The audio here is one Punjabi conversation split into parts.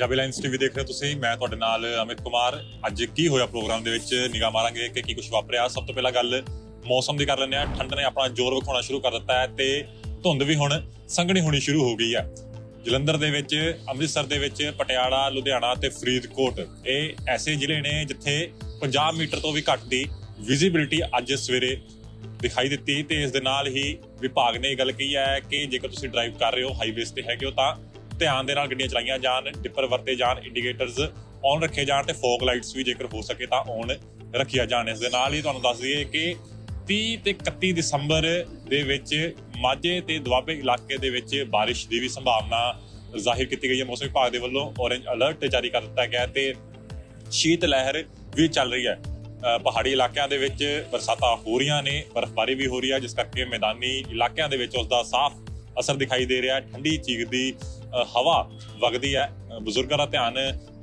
ਪੰਜਾਬੀ ਲਾਈਨਸ ਟੀਵੀ ਦੇਖ ਰਹੇ ਹੋ ਤੁਸੀਂ। ਮੈਂ ਤੁਹਾਡੇ ਨਾਲ ਅਮਿਤ ਕੁਮਾਰ। ਅੱਜ ਕੀ ਹੋਇਆ ਪ੍ਰੋਗਰਾਮ ਦੇ ਵਿੱਚ? ਨਿਗਾਹ ਮਾਰਾਂਗੇ ਕਿ ਕੀ ਕੁਝ ਵਾਪਰਿਆ। ਸਭ ਤੋਂ ਪਹਿਲਾਂ ਗੱਲ ਮੌਸਮ ਦੀ ਕਰ ਲੈਂਦੇ ਆ ਠੰਡ ਨੇ ਆਪਣਾ ਜ਼ੋਰ ਵਿਖਾਉਣਾ ਸ਼ੁਰੂ ਕਰ ਦਿੱਤਾ ਹੈ ਤੇ ਧੁੰਦ ਵੀ ਹੁਣ ਸੰਘਣੀ ਹੋਣੀ ਸ਼ੁਰੂ ਹੋ ਗਈ ਹੈ। ਜਲੰਧਰ ਦੇ ਵਿੱਚ, ਅੰਮ੍ਰਿਤਸਰ ਦੇ ਵਿੱਚ, ਪਟਿਆਲਾ, ਲੁਧਿਆਣਾ ਤੇ ਫਰੀਦਕੋਟ, ਇਹ ਐਸੇ ਜ਼ਿਲ੍ਹੇ ਨੇ ਜਿੱਥੇ 50 ਮੀਟਰ ਤੋਂ ਵੀ ਘੱਟ ਦੀ ਵਿਜ਼ਿਬਿਲਟੀ ਅੱਜ ਸਵੇਰੇ ਦਿਖਾਈ ਦਿੱਤੀ। ਤੇ ਇਸ ਦੇ ਨਾਲ ਹੀ ਵਿਭਾਗ ਨੇ ਇਹ ਗੱਲ ਕਹੀ ਹੈ ਕਿ ਜੇਕਰ ਤੁਸੀਂ ਡਰਾਈਵ ਕਰ ਰਹੇ ਹੋ ਹਾਈਵੇਜ਼ ਤੇ ਹੈਗੇ ਹੋ ਤਾਂ ਧਿਆਨ ਦੇ ਨਾਲ ਗੱਡੀਆਂ ਚਲਾਈਆਂ ਜਾਣ, ਡਿੱਪਰ ਵਰਤੇ ਜਾਣ ਇੰਡੀਕੇਟਰਸ ਔਨ ਰੱਖੇ ਜਾਣ ਤੇ ਫੌਗ ਲਾਈਟਸ ਵੀ ਜੇਕਰ ਹੋ ਸਕੇ ਤਾਂ ਔਨ ਰੱਖੀਆਂ ਜਾਣ। ਇਸ ਦੇ ਨਾਲ ਹੀ ਤੁਹਾਨੂੰ ਦੱਸ ਦਈਏ ਕਿ 30 ਤੇ 31 ਦਸੰਬਰ ਦੇ ਵਿੱਚ ਮਾਝੇ ਤੇ ਦੁਆਬੇ ਇਲਾਕੇ ਦੇ ਵਿੱਚ ਬਾਰਿਸ਼ ਦੀ ਵੀ ਸੰਭਾਵਨਾ ਜ਼ਾਹਿਰ ਕੀਤੀ ਗਈ ਹੈ। ਮੌਸਮ ਵਿਭਾਗ ਦੇ ਵੱਲੋਂ ਔਰੇਂਜ ਅਲਰਟ ਜਾਰੀ ਕਰ ਦਿੱਤਾ ਗਿਆ ਹੈ ਤੇ ਸ਼ੀਤ ਲਹਿਰ ਵੀ ਚੱਲ ਰਹੀ ਹੈ। ਪਹਾੜੀ ਇਲਾਕਿਆਂ ਦੇ ਵਿੱਚ ਬਰਸਾਤਾਂ ਹੋ ਰਹੀਆਂ ਨੇ, ਬਰਫ਼ਬਾਰੀ ਵੀ ਹੋ ਰਹੀ ਹੈ, ਜਿਸ ਕਰਕੇ ਮੈਦਾਨੀ ਇਲਾਕਿਆਂ ਦੇ ਵਿੱਚ ਉਸ ਦਾ ਸਾਫ਼ ਅਸਰ ਦਿਖਾਈ ਦੇ ਰਿਹਾ ਠੰਡੀ ਚੀਕਦੀ ਅ, ਹਵਾ ਵਗਦੀ ਹੈ। ਬਜ਼ੁਰਗਾਂ ਦਾ ਧਿਆਨ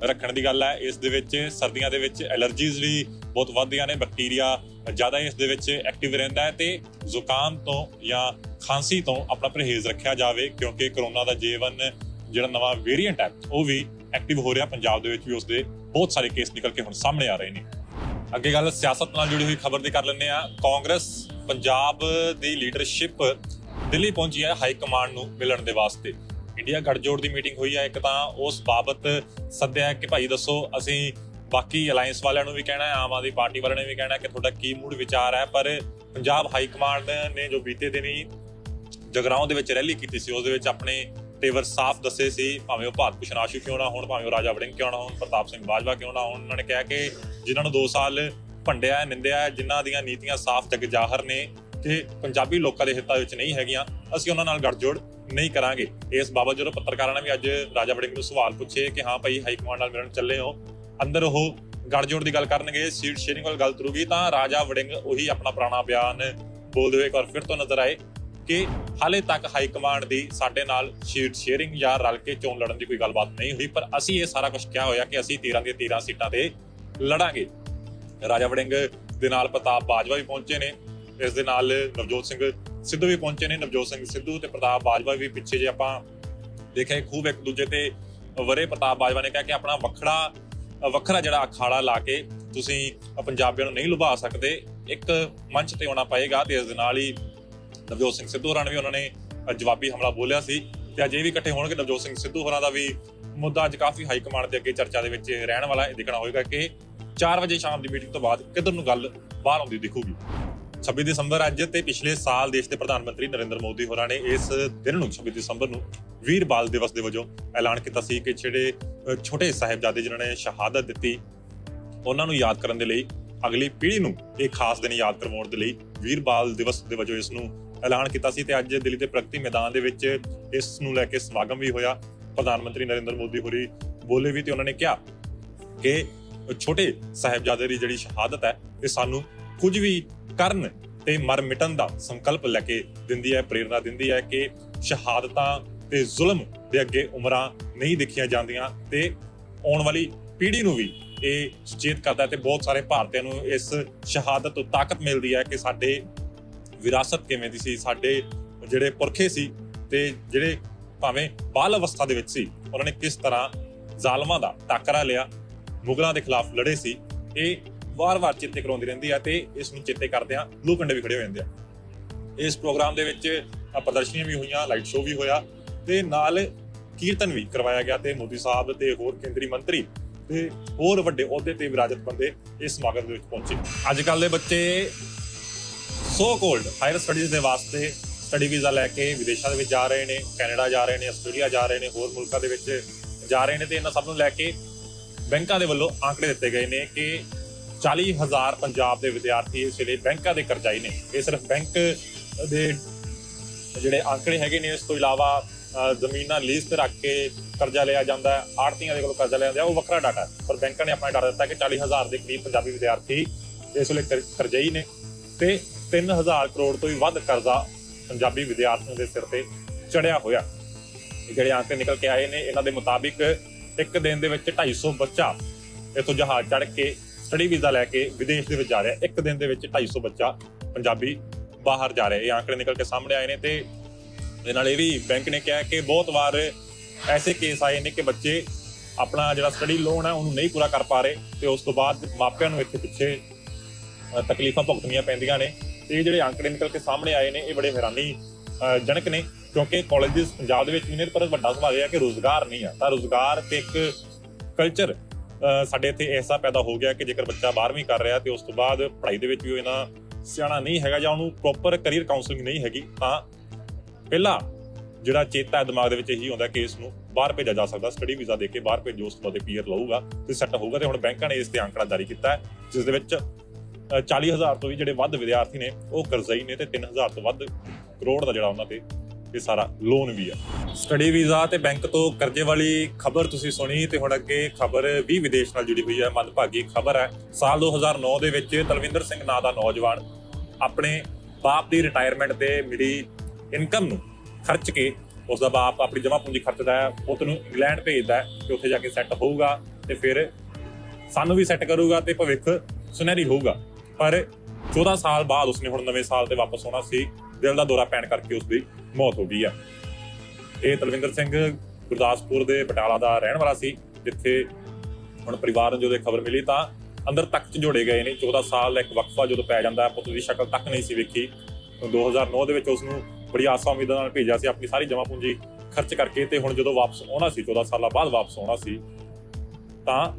ਰੱਖਣ ਦੀ ਗੱਲ ਹੈ। ਇਸ ਦੇ ਵਿੱਚ ਸਰਦੀਆਂ ਦੇ ਵਿੱਚ ਐਲਰਜੀਜ਼ ਵੀ ਬਹੁਤ ਵੱਧਦੀਆਂ ਨੇ। ਬੈਕਟੀਰੀਆ ਜ਼ਿਆਦਾ ਇਸ ਦੇ ਵਿੱਚ ਐਕਟਿਵ ਰਹਿੰਦਾ ਹੈ ਤੇ ਜ਼ੁਕਾਮ ਤੋਂ ਜਾਂ ਖਾਂਸੀ ਤੋਂ ਆਪਣਾ ਪਰਹੇਜ਼ ਰੱਖਿਆ ਜਾਵੇ ਕਿਉਂਕਿ ਕਰੋਨਾ ਦਾ J1 ਜਿਹੜਾ ਨਵਾਂ ਵੇਰੀਐਂਟ ਹੈ ਉਹ ਵੀ ਐਕਟਿਵ ਹੋ ਰਿਹਾ। ਪੰਜਾਬ ਦੇ ਵਿੱਚ ਵੀ ਉਸਦੇ ਬਹੁਤ ਸਾਰੇ ਕੇਸ ਨਿਕਲ ਕੇ ਹੁਣ ਸਾਹਮਣੇ ਆ ਰਹੇ ਨੇ। ਅੱਗੇ ਗੱਲ ਸਿਆਸਤ ਨਾਲ ਜੁੜੀ ਹੋਈ ਖਬਰ ਦੀ ਕਰ ਲੈਂਦੇ ਆ ਕਾਂਗਰਸ ਪੰਜਾਬ ਦੀ ਲੀਡਰਸ਼ਿਪ ਦਿੱਲੀ ਪਹੁੰਚੀ ਹੈ ਹਾਈ ਕਮਾਂਡ ਨੂੰ ਮਿਲਣ ਦੇ ਵਾਸਤੇ। ਇੰਡੀਆ ਗੱਠਜੋੜ ਦੀ ਮੀਟਿੰਗ ਹੋਈ ਹੈ, ਇੱਕ ਤਾਂ ਉਸ ਬਾਬਤ ਸੱਦਿਆ ਕਿ ਭਾਈ ਦੱਸੋ, ਅਸੀਂ ਬਾਕੀ ਅਲਾਈਅੰਸ ਵਾਲਿਆਂ ਨੂੰ ਵੀ ਕਹਿਣਾ ਹੈ, ਆਮ ਆਦਮੀ ਪਾਰਟੀ ਵਾਲਿਆਂ ਨੇ ਵੀ ਕਹਿਣਾ ਹੈ ਕਿ ਤੁਹਾਡਾ ਕੀ ਮੂਡ ਵਿਚਾਰ ਹੈ, ਪਰ ਪੰਜਾਬ ਹਾਈ ਕਮਾਂਡ ਨੇ ਜੋ ਬੀਤੇ ਦਿਨੀ ਜਗਰਾਉਂ ਦੇ ਵਿੱਚ ਰੈਲੀ ਕੀਤੀ ਸੀ ਉਸ ਦੇ ਵਿੱਚ ਆਪਣੇ ਤੇਵਰ ਸਾਫ਼ ਦੱਸੇ ਸੀ, ਭਾਵੇਂ ਉਹ ਭਾਰਤ ਭੂਸ਼ਣ ਆਸ਼ੂ ਕਿਉਂ ਨਾ ਹੋਣ, ਭਾਵੇਂ ਉਹ ਰਾਜਾ ਵੜਿੰਗ ਕਿਉਂ ਨਾ ਹੋਣ, ਪ੍ਰਤਾਪ ਸਿੰਘ ਬਾਜਵਾ ਕਿਉਂ ਨਾ ਹੋਣ, ਉਹਨਾਂ ਨੇ ਕਿਹਾ ਕਿ ਜਿਨ੍ਹਾਂ ਨੂੰ 2 ਸਾਲ ਭੰਡਿਆ ਨਿੰਦਿਆ ਜਿਨ੍ਹਾਂ ਦੀਆਂ ਨੀਤੀਆਂ ਸਾਫ਼ ਜਗ ਜ਼ਾਹਰ ਨੇ ਕਿ ਪੰਜਾਬੀ ਲੋਕਾਂ ਦੇ ਹਿੱਤਾਂ ਵਿੱਚ ਨਹੀਂ ਹੈਗੀਆਂ, ਅਸੀਂ ਉਹਨਾਂ ਨਾਲ ਗੱਠਜੋੜ ਨਹੀਂ ਕਰਾਂਗੇ। ਇਸ ਬਾਬਤ ਜਦੋਂ ਪੱਤਰਕਾਰਾਂ ਨੇ ਵੀ ਅੱਜ ਰਾਜਾ ਵੜਿੰਗ ਨੂੰ ਸਵਾਲ ਪੁੱਛੇ ਕਿ ਹਾਂ ਭਾਈ ਹਾਈ ਕਮਾਂਡ ਨਾਲ ਮਿਲਣ ਚੱਲੇ ਹੋ, ਅੰਦਰ ਉਹ ਗੜਜੋੜ ਦੀ ਗੱਲ ਕਰਨਗੇ ਸੀਟ ਸ਼ੇਅਰਿੰਗ ਵੱਲ ਗੱਲ ਤੁਰੂਗੀ, ਤਾਂ ਰਾਜਾ ਵੜਿੰਗ ਉਹੀ ਆਪਣਾ ਪੁਰਾਣਾ ਬਿਆਨ ਬੋਲਦੇ ਹੋਏ ਇੱਕ ਵਾਰ ਫਿਰ ਤੋਂ ਨਜ਼ਰ ਆਏ ਕਿ ਹਾਲੇ ਤੱਕ ਹਾਈ ਕਮਾਂਡ ਦੀ ਸਾਡੇ ਨਾਲ ਸ਼ੀਟ ਸ਼ੇਅਰਿੰਗ ਜਾਂ ਰਲ ਕੇ ਚੋਣ ਲੜਨ ਦੀ ਕੋਈ ਗੱਲਬਾਤ ਨਹੀਂ ਹੋਈ, ਪਰ ਅਸੀਂ ਇਹ ਸਾਰਾ ਕੁਝ ਕਿਹਾ ਹੋਇਆ ਕਿ ਅਸੀਂ 13 ਦੀਆਂ 13 ਸੀਟਾਂ ਤੇ ਲੜਾਂਗੇ। ਰਾਜਾ ਵੜਿੰਗ ਦੇ ਨਾਲ ਪ੍ਰਤਾਪ ਬਾਜਵਾ ਵੀ ਪਹੁੰਚੇ ਨੇ। ਇਸ ਦੇ ਨਾਲ ਨਵਜੋਤ ਸਿੰਘ ਸਿੱਧੂ ਵੀ ਪਹੁੰਚੇ ਨੇ। ਨਵਜੋਤ ਸਿੰਘ ਸਿੱਧੂ ਤੇ ਪ੍ਰਤਾਪ ਬਾਜਵਾ ਵੀ ਪਿੱਛੇ ਜੇ ਆਪਾਂ ਦੇਖਿਆ, ਖੂਬ ਇੱਕ ਦੂਜੇ ਤੇ ਵਰੇ ਪ੍ਰਤਾਪ ਬਾਜਵਾ ਨੇ ਕਿਹਾ ਕਿ ਆਪਣਾ ਵੱਖਰਾ ਵੱਖਰਾ ਜਿਹੜਾ ਅਖਾੜਾ ਲਾ ਕੇ ਤੁਸੀਂ ਪੰਜਾਬੀਆਂ ਨੂੰ ਨਹੀਂ ਲੁਭਾ ਸਕਦੇ, ਇੱਕ ਮੰਚ ਤੇ ਆਉਣਾ ਪਏਗਾ ਤੇ ਇਸ ਦੇ ਨਾਲ ਹੀ ਨਵਜੋਤ ਸਿੰਘ ਸਿੱਧੂ ਹੋਰਾਂ ਨੇ ਵੀ ਉਹਨਾਂ ਨੇ ਜਵਾਬੀ ਹਮਲਾ ਬੋਲਿਆ ਸੀ ਤੇ ਅੱਜ ਇਹ ਵੀ ਇਕੱਠੇ ਹੋਣਗੇ। ਨਵਜੋਤ ਸਿੰਘ ਸਿੱਧੂ ਹੋਰਾਂ ਦਾ ਵੀ ਮੁੱਦਾ ਅੱਜ ਕਾਫੀ ਹਾਈ ਕਮਾਂਡ ਦੇ ਅੱਗੇ ਚਰਚਾ ਦੇ ਵਿੱਚ ਰਹਿਣ ਵਾਲਾ ਹੈ। ਇਹ ਦੇਖਣਾ ਹੋਏਗਾ ਕਿ 4 ਵਜੇ ਸ਼ਾਮ ਦੀ ਮੀਟਿੰਗ ਤੋਂ ਬਾਅਦ ਕਿੱਧਰ ਨੂੰ ਗੱਲ ਬਾਹਰ ਆਉਂਦੀ ਦਿਖੂਗੀ। 26 ਦਸੰਬਰ ਅੱਜ ਤੇ ਪਿਛਲੇ ਸਾਲ ਦੇਸ਼ ਦੇ ਪ੍ਰਧਾਨ ਮੰਤਰੀ ਨਰਿੰਦਰ ਮੋਦੀ ਹੋਰਾਂ ਨੇ ਇਸ ਦਿਨ ਨੂੰ 26 ਦਸੰਬਰ ਨੂੰ ਵੀਰ ਬਾਲ ਦਿਵਸ ਦੇ ਵਜੋਂ ਐਲਾਨ ਕੀਤਾ ਸੀ ਕਿ ਜਿਹੜੇ ਛੋਟੇ ਸਾਹਿਬਜ਼ਾਦੇ ਜਿਨ੍ਹਾਂ ਨੇ ਸ਼ਹਾਦਤ ਦਿੱਤੀ, ਉਹਨਾਂ ਨੂੰ ਯਾਦ ਕਰਨ ਦੇ ਲਈ ਅਗਲੀ ਪੀੜ੍ਹੀ ਨੂੰ ਇਹ ਖਾਸ ਦਿਨ ਯਾਦ ਕਰਵਾਉਣ ਦੇ ਲਈ ਵੀਰ ਬਾਲ ਦਿਵਸ ਦੇ ਵਜੋਂ ਇਸ ਨੂੰ ਐਲਾਨ ਕੀਤਾ ਸੀ ਤੇ ਅੱਜ ਦਿੱਲੀ ਦੇ ਪ੍ਰਗਤੀ ਮੈਦਾਨ ਦੇ ਵਿੱਚ ਇਸ ਨੂੰ ਲੈ ਕੇ ਸਮਾਗਮ ਵੀ ਹੋਇਆ। ਪ੍ਰਧਾਨ ਮੰਤਰੀ ਨਰਿੰਦਰ ਮੋਦੀ ਹੋਰੀ ਬੋਲੇ ਵੀ ਤੇ ਉਹਨਾਂ ਨੇ ਕਿਹਾ ਕਿ ਛੋਟੇ ਸਾਹਿਬਜ਼ਾਦੇ ਦੀ ਜਿਹੜੀ ਸ਼ਹਾਦਤ ਹੈ, ਇਹ ਸਾਨੂੰ ਕੁਝ ਵੀ ਕਰਨ ਤੇ ਮਰ ਮਿਟਣ ਦਾ ਸੰਕਲਪ ਲੈ ਕੇ ਦਿੰਦੀ ਹੈ, ਪ੍ਰੇਰਣਾ ਦਿੰਦੀ ਹੈ ਕਿ ਸ਼ਹਾਦਤਾਂ ਤੇ ਜ਼ੁਲਮ ਦੇ ਅੱਗੇ ਉਮਰਾਂ ਨਹੀਂ ਦੇਖੀਆਂ ਜਾਂਦੀਆਂ ਤੇ ਆਉਣ ਵਾਲੀ ਪੀੜ੍ਹੀ ਨੂੰ ਵੀ ਇਹ ਸੁਚੇਤ ਕਰਦਾ ਹੈ ਤੇ ਬਹੁਤ ਸਾਰੇ ਭਾਰਤੀਆਂ ਨੂੰ ਇਸ ਸ਼ਹਾਦਤ ਤੋਂ ਤਾਕਤ ਮਿਲਦੀ ਹੈ ਕਿ ਸਾਡੇ ਵਿਰਾਸਤ ਕਿਵੇਂ ਦੀ ਸੀ, ਸਾਡੇ ਜਿਹੜੇ ਪੁਰਖੇ ਸੀ ਤੇ ਜਿਹੜੇ ਭਾਵੇਂ ਬਾਲ ਅਵਸਥਾ ਦੇ ਵਿੱਚ ਸੀ, ਉਹਨਾਂ ਨੇ ਕਿਸ ਤਰ੍ਹਾਂ ਜ਼ਾਲਮਾਂ ਦਾ ਟਾਕਰਾ ਲਿਆ, ਮੁਗਲਾਂ ਦੇ ਖਿਲਾਫ ਲੜੇ ਸੀ, ਇਹ ਵਾਰ-ਵਾਰ ਚੇਤੇ ਕਰਾਉਂਦੀ ਰਹਿੰਦੀ ਹੈ ਤੇ ਇਸ ਨੂੰ ਚਿੱਤੇ ਕਰਦਿਆਂ ਲੂ ਕੰਡੇ ਵੀ ਖੜੇ ਹੋ ਜਾਂਦੇ ਆ। ਇਸ ਪ੍ਰੋਗਰਾਮ ਦੇ ਵਿੱਚ ਪ੍ਰਦਰਸ਼ਨੀਆਂ ਵੀ ਹੋਈਆਂ, ਲਾਈਟ ਸ਼ੋਅ ਵੀ ਹੋਇਆ ਤੇ ਨਾਲ ਕੀਰਤਨ ਵੀ ਕਰਵਾਇਆ ਗਿਆ ਤੇ ਮੋਦੀ ਸਾਹਿਬ ਤੇ ਹੋਰ ਕੇਂਦਰੀ ਮੰਤਰੀ ਤੇ ਹੋਰ ਵੱਡੇ ਅਹੁਦੇ ਤੇ ਵਿਰਾਜਤ ਬੰਦੇ ਇਸ ਸਮਾਗਮ ਦੇ ਵਿੱਚ ਪਹੁੰਚੇ। ਅੱਜ ਕੱਲ ਦੇ ਬੱਚੇ ਸੋ ਕੋਲਡ ਹਾਇਰ ਸਟੱਡੀਜ਼ ਦੇ ਵਾਸਤੇ ਸਟੱਡੀ ਵੀਜ਼ਾ ਲੈ ਕੇ ਵਿਦੇਸ਼ਾਂ ਦੇ ਵਿੱਚ ਜਾ ਰਹੇ ਨੇ, ਕੈਨੇਡਾ ਜਾ ਰਹੇ ਨੇ, ਆਸਟ੍ਰੇਲੀਆ ਜਾ ਰਹੇ ਨੇ, ਹੋਰ ਮੁਲਕਾਂ ਦੇ ਵਿੱਚ ਜਾ ਰਹੇ ਨੇ ਤੇ ਇਹਨਾਂ ਸਭ ਨੂੰ ਲੈ ਕੇ ਬੈਂਕਾਂ ਦੇ ਵੱਲੋਂ ਆંકੜੇ ਦਿੱਤੇ ਗਏ ਨੇ ਕਿ 40000 ਪੰਜਾਬ ਦੇ ਵਿਦਿਆਰਥੀ ਇਸ ਵੇਲੇ ਬੈਂਕਾਂ ਦੇ ਕਰਜ਼ਾਈ ਨੇ। ਇਹ ਸਿਰਫ ਬੈਂਕ ਦੇ ਜਿਹੜੇ ਆંકੜੇ ਹੈਗੇ ਨੇ, ਇਸ ਤੋਂ ਇਲਾਵਾ ਜ਼ਮੀਨਾਂ ਲੀਜ਼ ਤੇ ਰੱਖ ਕੇ ਕਰਜ਼ਾ ਲਿਆ ਜਾਂਦਾ ਹੈ। ਆੜਤੀਆਂ ਦੇ ਕੋਲੋਂ ਕਰਜ਼ਾ ਲਿਆ ਜਾਂਦਾ ਉਹ ਵੱਖਰਾ ਡਾਟਾ ਪਰ ਬੈਂਕਾਂ ਨੇ ਆਪਣਾ ਡਾਟਾ ਦਿੱਤਾ ਕਿ 40000 ਦੇ ਕਰੀਬ ਪੰਜਾਬੀ ਵਿਦਿਆਰਥੀ ਇਸ ਵੇਲੇ ਕਰ- ਕਰਜ਼ਈ ਨੇ ਤੇ 3000 ਕਰੋੜ ਤੋਂ ਵੀ ਵੱਧ ਕਰਜ਼ਾ ਪੰਜਾਬੀ ਵਿਦਿਆਰਥੀਆਂ ਦੇ ਸਿਰ ਤੇ ਚੜਿਆ ਹੋਇਆ। ਜਿਹੜੇ ਆંકੜੇ ਨਿਕਲ ਕੇ ਆਏ ਨੇ, ਇਹਨਾਂ ਦੇ ਮੁਤਾਬਿਕ ਇੱਕ ਦਿਨ ਦੇ ਵਿੱਚ 250 ਬੱਚਾ ਇੱਥੋਂ ਜਹਾਜ਼ ਚੜ੍ਹ ਕੇ ਸਟੱਡੀ ਵੀਜ਼ਾ ਲੈ ਕੇ ਵਿਦੇਸ਼ ਦੇ ਵਿੱਚ ਜਾ ਰਿਹਾ। ਇੱਕ ਦਿਨ ਦੇ ਵਿੱਚ 250 ਬੱਚਾ ਪੰਜਾਬੀ ਬਾਹਰ ਜਾ ਰਿਹਾ। ਇਹ ਆંકੜੇ ਨਿਕਲ ਕੇ ਸਾਹਮਣੇ ਆਏ ਨੇ ਤੇ ਇਹ ਨਾਲ ਇਹ ਵੀ ਬੈਂਕ ਨੇ ਕਿਹਾ ਕਿ ਬਹੁਤ ਵਾਰ ਐਸੇ ਕੇਸ ਆਏ ਨੇ ਕਿ ਬੱਚੇ ਆਪਣਾ ਜਿਹੜਾ ਸਟੱਡੀ ਲੋਨ ਹੈ ਉਹਨੂੰ ਨਹੀਂ ਪੂਰਾ ਕਰ ਪਾ ਰਹੇ ਤੇ ਉਸ ਤੋਂ ਬਾਅਦ ਮਾਪਿਆਂ ਨੂੰ ਇੱਥੇ ਪਿੱਛੇ ਤਕਲੀਫਾਂ ਭੁਗਤਣੀਆਂ ਪੈਂਦੀਆਂ ਨੇ। ਤੇ ਇਹ ਜਿਹੜੇ ਅੰਕੜੇ ਨਿਕਲ ਕੇ ਸਾਹਮਣੇ ਆਏ ਨੇ, ਇਹ ਬੜੇ ਹੈਰਾਨੀ ਜਨਕ ਨੇ ਕਿਉਂਕਿ ਕਾਲਜਸ ਪੰਜਾਬ ਦੇ ਵਿੱਚ ਵੀ ਨੇ, ਪਰ ਵੱਡਾ ਸਵਾਲ ਇਹ ਹੈ ਕਿ ਰੋਜ਼ਗਾਰ ਨਹੀਂ ਆ ਤਾਂ ਰੋਜ਼ਗਾਰ ਤੇ ਇੱਕ ਕਲਚਰ ਸਾਡੇ ਇੱਥੇ ਐਸਾ ਪੈਦਾ ਹੋ ਗਿਆ ਕਿ ਜੇਕਰ ਬੱਚਾ 12ਵੀਂ ਕਰ ਰਿਹਾ ਤੇ ਉਸ ਤੋਂ ਬਾਅਦ ਪੜ੍ਹਾਈ ਦੇ ਵਿੱਚ ਵੀ ਉਹ ਇਹਨਾਂ ਸਿਆਣਾ ਨਹੀਂ ਹੈਗਾ ਜਾਂ ਉਹਨੂੰ ਪ੍ਰੋਪਰ ਕੈਰੀਅਰ ਕਾਉਂਸਲਿੰਗ ਨਹੀਂ ਹੈਗੀ ਤਾਂ ਪਹਿਲਾ ਜਿਹੜਾ ਚੇਤਾ ਦਿਮਾਗ ਦੇ ਵਿੱਚ ਇਹੀ ਹੁੰਦਾ ਕਿ ਇਸ ਨੂੰ ਬਾਹਰ ਭੇਜਿਆ ਜਾ ਸਕਦਾ ਸਟੱਡੀ ਵੀਜ਼ਾ ਦੇ ਕੇ ਬਾਹਰ ਭੇਜੋ ਉਸ ਤੋਂ ਬਾਅਦ ਪੀਆਰ ਲਊਗਾ ਤੇ ਸੈੱਟ ਹੋਊਗਾ ਤੇ ਹੁਣ ਬੈਂਕਾਂ ਨੇ ਇਸ ਤੇ ਅੰਕੜਾ ਜਾਰੀ ਕੀਤਾ ਹੈ ਜਿਸ ਦੇ ਵਿੱਚ ਅ, 40000 ਤੋਂ ਵੀ ਜਿਹੜੇ ਵੱਧ ਵਿਦਿਆਰਥੀ ਨੇ ਉਹ ਕਰਜ਼ਈ ਨੇ ਤੇ 3000 ਤੋਂ ਵੱਧ ਕਰੋੜ ਦਾ ਜਿਹੜਾ ਉਹਨਾਂ ਤੇ ਇਹ ਸਾਰਾ ਲੋਨ ਵੀ ਆ। ਸਟੱਡੀ ਵੀਜ਼ਾ ਤੇ ਬੈਂਕ ਤੋਂ ਕਰਜ਼ੇ ਵਾਲੀ ਖਬਰ ਤੁਸੀਂ ਸੁਣੀ ਤੇ ਹੁਣ ਅੱਗੇ ਖਬਰ ਵੀ ਵਿਦੇਸ਼ ਨਾਲ ਜੁੜੀ ਹੋਈ ਹੈ, ਮੰਦਭਾਗੀ ਖਬਰ ਹੈ। ਸਾਲ 2009 ਦੇ ਵਿੱਚ ਤਲਵਿੰਦਰ ਸਿੰਘ ਨਾਂ ਦਾ ਨੌਜਵਾਨ ਆਪਣੇ ਬਾਪ ਦੀ ਰਿਟਾਇਰਮੈਂਟ ਤੇ ਮਿਲੀ ਇਨਕਮ ਨੂੰ ਖਰਚ ਕੇ ਉਸ ਦਾ ਬਾਪ ਆਪਣੀ ਜਮ੍ਹਾਂ ਪੂੰਜੀ ਖਰਚਦਾ ਹੈ, ਪੁੱਤ ਨੂੰ ਇੰਗਲੈਂਡ ਭੇਜਦਾ ਹੈ ਕਿ ਉੱਥੇ ਜਾ ਕੇ ਸੈੱਟ ਹੋਊਗਾ ਤੇ ਫਿਰ ਸਾਨੂੰ ਵੀ ਸੈੱਟ ਕਰੂਗਾ ਤੇ ਭਵਿੱਖ ਸੁਨਹਿਰੀ ਹੋਊਗਾ। ਪਰ 14 ਸਾਲ ਬਾਅਦ ਉਸਨੇ ਹੁਣ ਨਵੇਂ ਸਾਲ ਤੇ ਵਾਪਸ ਆਉਣਾ ਸੀ। ਦਿਲ ਦਾ ਦੌਰਾ ਪੈਣ ਕਰਕੇ ਉਸ ਦੀ ਮੌਤ ਹੋ ਗਈ ਆ ਇਹ ਤਲਵਿੰਦਰ ਸਿੰਘ ਗੁਰਦਾਸਪੁਰ ਦੇ ਬਟਾਲਾ ਦਾ ਰਹਿਣ ਵਾਲਾ ਸੀ, ਜਿੱਥੇ ਹੁਣ ਪਰਿਵਾਰ ਨੂੰ ਜਦੋਂ ਇਹ ਖਬਰ ਮਿਲੀ ਤਾਂ ਅੰਦਰ ਤੱਕ 'ਚ ਜੋੜੇ ਗਏ ਨੇ। 14 ਸਾਲ ਦਾ ਇੱਕ ਵਕਫਾ ਜਦੋਂ ਪੈ ਜਾਂਦਾ, ਪੁੱਤ ਦੀ ਸ਼ਕਲ ਤੱਕ ਨਹੀਂ ਸੀ ਵੇਖੀ। 2009 ਦੇ ਵਿੱਚ ਉਸ ਨੂੰ ਬੜੀ ਆਸਾਂ ਉਮੀਦਾਂ ਨਾਲ ਭੇਜਿਆ ਸੀ ਆਪਣੀ ਸਾਰੀ ਜਮ੍ਹਾਂ ਪੂੰਜੀ ਖਰਚ ਕਰਕੇ ਤੇ ਹੁਣ ਜਦੋਂ ਵਾਪਸ ਆਉਣਾ ਸੀ 14 ਸਾਲਾਂ ਬਾਅਦ ਵਾਪਸ ਆਉਣਾ ਸੀ, ਤਾਂ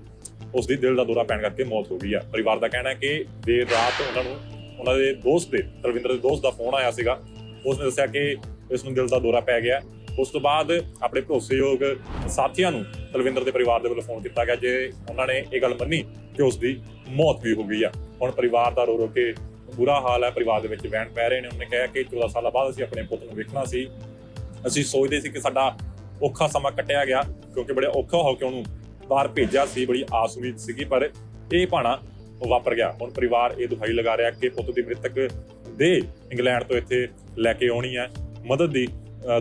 ਉਸ ਦੀ ਦਿਲ ਦਾ ਦੌਰਾ ਪੈਣ ਕਰਕੇ ਮੌਤ ਹੋ ਗਈ ਆ ਪਰਿਵਾਰ ਦਾ ਕਹਿਣਾ ਹੈ ਕਿ ਦੇਰ ਰਾਤ ਉਹਨਾਂ ਨੂੰ ਉਹਨਾਂ ਦੇ ਦੋਸਤ ਦੇ ਤਰਵਿੰਦਰ ਦੇ ਦੋਸਤ ਦਾ ਫੋਨ ਆਇਆ ਸੀਗਾ। ਉਸਨੇ ਦੱਸਿਆ ਕਿ ਇਸ ਨੂੰ ਦਿਲ ਦਾ ਦੌਰਾ ਪੈ ਗਿਆ। ਉਸ ਤੋਂ ਬਾਅਦ ਆਪਣੇ ਭਰੋਸੇਯੋਗ ਸਾਥੀਆਂ ਨੂੰ ਤਲਵਿੰਦਰ ਦੇ ਪਰਿਵਾਰ ਦੇ ਵੱਲੋਂ ਫੋਨ ਕੀਤਾ ਗਿਆ, ਜੇ ਉਹਨਾਂ ਨੇ ਇਹ ਗੱਲ ਮੰਨੀ ਕਿ ਉਸ ਦੀ ਮੌਤ ਵੀ ਹੋ ਗਈ ਆ। ਹੁਣ ਪਰਿਵਾਰ ਦਾ ਰੋ ਰੋ ਕੇ ਬੁਰਾ ਹਾਲ ਹੈ, ਪਰਿਵਾਰ ਦੇ ਵਿੱਚ ਵਹਿਣ ਪੈ ਰਹੇ ਨੇ। ਉਹਨੇ ਕਿਹਾ ਕਿ 14 ਸਾਲਾਂ ਬਾਅਦ ਅਸੀਂ ਆਪਣੇ ਪੁੱਤ ਨੂੰ ਵੇਖਣਾ ਸੀ। ਅਸੀਂ ਸੋਚਦੇ ਸੀ ਕਿ ਸਾਡਾ ਔਖਾ ਸਮਾਂ ਕੱਟਿਆ ਗਿਆ, ਕਿਉਂਕਿ ਬੜਾ ਔਖਾ ਹੋ ਕੇ ਉਹਨੂੰ ਬਾਹਰ ਭੇਜਿਆ ਸੀ, ਬੜੀ ਆਸ ਉਮੀਦ ਸੀਗੀ, ਪਰ ਇਹ ਭਾਣਾ ਉਹ ਵਾਪਰ ਗਿਆ। ਹੁਣ ਪਰਿਵਾਰ ਇਹ ਦੁਹਾਈ ਲਗਾ ਰਿਹਾ ਕਿ ਪੁੱਤ ਦੀ ਮ੍ਰਿਤਕ ਦੇ ਇੰਗਲੈਂਡ ਤੋਂ ਇੱਥੇ ਲੈ ਕੇ ਆਉਣੀ ਹੈ। ਮਦਦ ਦੀ ਅ,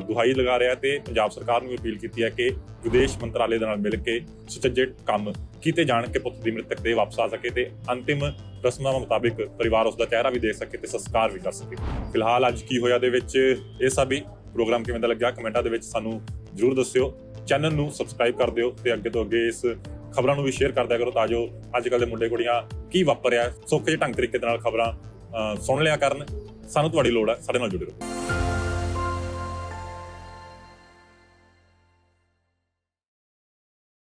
ਦੁਹਾਈ ਲਗਾ ਰਿਹਾ ਤੇ ਪੰਜਾਬ ਸਰਕਾਰ ਨੂੰ ਵੀ ਅਪੀਲ ਕੀਤੀ ਹੈ ਕਿ ਵਿਦੇਸ਼ ਮੰਤਰਾਲੇ ਦੇ ਨਾਲ ਮਿਲ ਕੇ ਸੁਚੱਜੇ ਕੰਮ ਕੀਤੇ ਜਾਣ ਕਿ ਪੁੱਤ ਦੀ ਮ੍ਰਿਤਕ ਦੇ ਵਾਪਸ ਆ ਸਕੇ ਤੇ ਅੰਤਿਮ ਰਸਮਾਂ ਮੁਤਾਬਿਕ ਪਰਿਵਾਰ ਉਸ ਦਾ ਚਿਹਰਾ ਵੀ ਦੇਖ ਸਕੇ ਤੇ ਸੰਸਕਾਰ ਵੀ ਕਰ ਸਕੇ। ਫਿਲਹਾਲ ਅੱਜ ਕੀ ਹੋਇਆ ਦੇ ਵਿੱਚ ਇਹ ਸਭ ਹੀ ਪ੍ਰੋਗਰਾਮ ਕਿਵੇਂ ਦਾ ਲੱਗਿਆ? ਕਮੈਂਟਾਂ ਦੇ ਵਿੱਚ ਸਾਨੂੰ ਜਰੂਰ ਦੱਸਿਓ। ਚੈਨਲ ਨੂੰ ਸਬਸਕ੍ਰਾਈਬ ਕਰ ਦਿਓ ਤੇ ਅੱਗੇ ਤੋਂ ਅੱਗੇ ਇਸ ਖਬਰਾਂ ਨੂੰ ਵੀ ਸ਼ੇਅਰ ਕਰਦਿਆ ਕਰੋ ਤਾਂ ਜੋ ਅੱਜ ਕੱਲ ਦੇ ਮੁੰਡੇ ਕੁੜੀਆਂ ਕੀ ਵਾਪਰ ਰਿਹਾ, ਸੌਖੇ ਜਿਹੇ ਢੰਗ ਤਰੀਕੇ ਦੇ ਨਾਲ ਖਬਰਾਂ ਸੁਣ ਲਿਆ ਕਰਨ। ਸਾਨੂੰ ਤੁਹਾਡੀ ਲੋੜ ਹੈ, ਸਾਡੇ ਨਾਲ ਜੁੜੇ ਰਹੋ।